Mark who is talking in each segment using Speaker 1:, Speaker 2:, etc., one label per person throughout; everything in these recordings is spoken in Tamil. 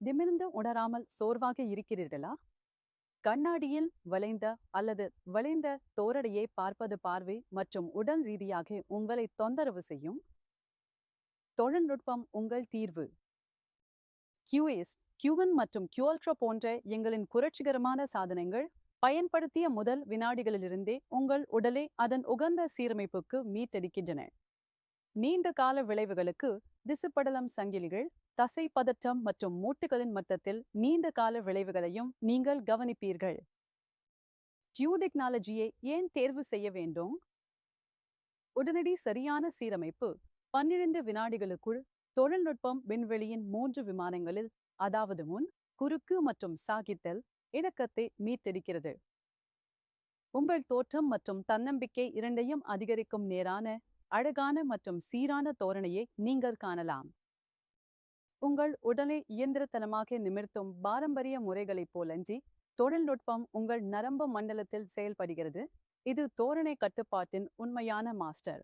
Speaker 1: திமிர்ந்து உணராமல் சோர்வாக இருக்கிறீர்களா? கண்ணாடியில் வளைந்த அல்லது வளைந்த தோரடையை பார்ப்பது பார்வை மற்றும் உடல் ரீதியாக உங்களை தொந்தரவு செய்யும்? தொழில்நுட்பம் உங்கள் தீர்வு. கியூஎஸ் கியூவன் மற்றும் கியூல்ட்ரா போன்ற எங்களின் புரட்சிகரமான சாதனங்கள் பயன்படுத்திய முதல் வினாடிகளிலிருந்தே உங்கள் உடலை அதன் உகந்த சீரமைப்புக்கு மீட்டெடுக்கின்றன. நீண்ட கால விளைவுகளுக்கு திசுப்படலம் சங்கிலிகள் தசை பதற்றம் மற்றும் மூட்டுகளின் மட்டத்தில் நீண்ட கால விளைவுகளையும் நீங்கள் கவனிப்பீர்கள். டியூ டெக்னாலஜியை ஏன் தேர்வு செய்ய வேண்டும்? உடனடி சரியான சீரமைப்பு பன்னிரண்டு வினாடிகளுக்குள் தொழில்நுட்பம் விண்வெளியின் மூன்று விமானங்களில் அதாவது முன் குறுக்கு மற்றும் சாகித்தல் இணக்கத்தை மீட்டெடுக்கிறது. உங்கள் தோற்றம் மற்றும் தன்னம்பிக்கை இரண்டையும் அதிகரிக்கும் நேரான அழகான மற்றும் சீரான தோரணையை நீங்கள் காணலாம். உங்கள் உடலை இயந்திரத்தனமாக நிமிர்த்தும் பாரம்பரிய முறைகளைப் போலன்றி தொழில்நுட்பம் உங்கள் நரம்பு மண்டலத்தில் செயல்படுகிறது. இது தோரணை கட்டுப்பாட்டின் உண்மையான மாஸ்டர்.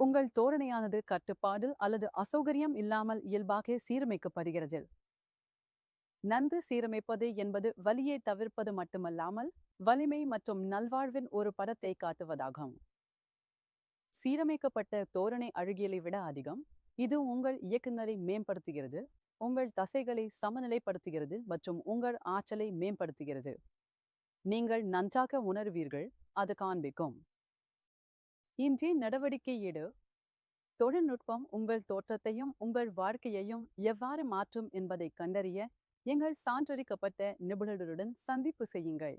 Speaker 1: உங்கள் தோரணையானது கட்டுப்பாடு அல்லது அசௌகரியம் இல்லாமல் இயல்பாக சீரமைக்கப்படுகிறது. நன்கு சீரமைப்பது என்பது வலியை தவிர்ப்பது மட்டுமல்லாமல் வலிமை மற்றும் நல்வாழ்வின் ஒரு படத்தை காட்டுவதாகும். சீரமைக்கப்பட்ட தோரணை அழுகியலை விட அதிகம். இது உங்கள் இயக்குநரை மேம்படுத்துகிறது உங்கள் தசைகளை சமநிலைப்படுத்துகிறது மற்றும் உங்கள் ஆற்றலை மேம்படுத்துகிறது. நீங்கள் நன்றாக உணர்வீர்கள் அது காண்பிக்கும். இன்றைய நடவடிக்கையீடு தொழில்நுட்பம் உங்கள் தோற்றத்தையும் உங்கள் வாழ்க்கையையும் எவ்வாறு மாற்றும் என்பதை கண்டறிய எங்கள் சான்றளிக்கப்பட்ட நிபுணர்களுடன் சந்திப்பு செய்யுங்கள்.